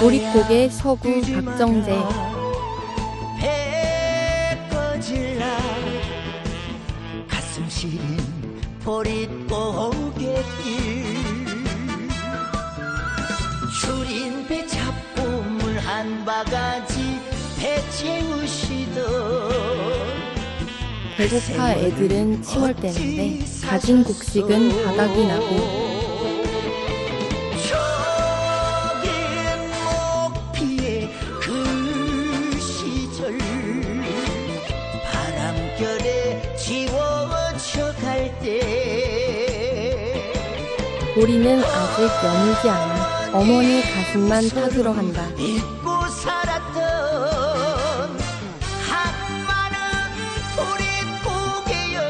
보릿고개 서구 박정재. 배 꺼질라 가슴 시린 보릿고개길. 줄인 배 잡고 물 한 바가지 배 채우시던 배고파 애들은 떼는데 가진 곡식은 바닥이 나고 보리는 아직 여물지 않아 어머니 가슴만 타들어 간다. 잊고 살았던 한많은 보릿고개여.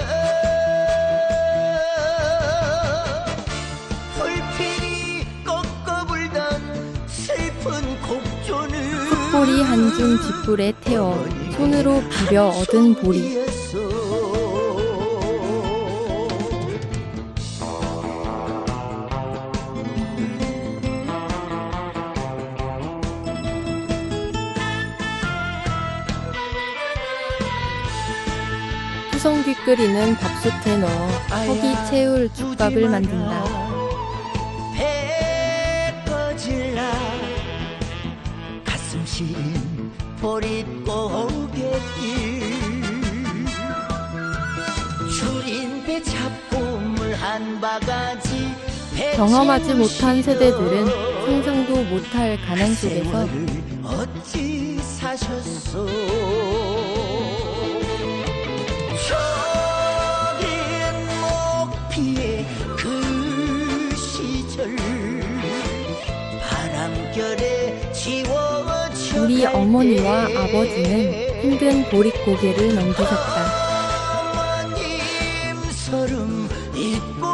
불필이 꺾어 불던 슬픈 곡조는 숯보리 한줌 짓불에 태워 손으로 비벼 얻은 보리 후성귀 끓이는 밥솥에 넣어 허기 채울 죽밥을 만든다. 배 꺼질라. 가슴 시린 보릿고개길. 줄인 배 잡고 물 한 바가지 배 경험하지 못한 세대들은 상상도 못할 가난 속에서 어찌 사셨소 그 시절 바람결에 지워져 우리 갈 어머니와 때 아버지는 힘든 보릿고개를 넘기셨다. 서름 잊고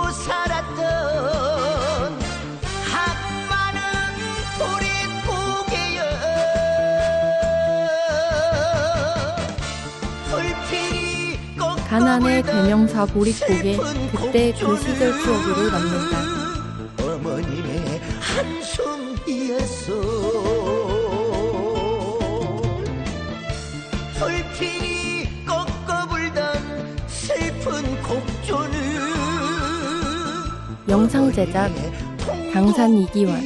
가난의 대명사 보릿고개 그때 그 시절 추억으로 남는다. 어머님의 한숨이었어 불필이 꺾어 불던 슬픈 곡조는 영상 제작 강산 이기환.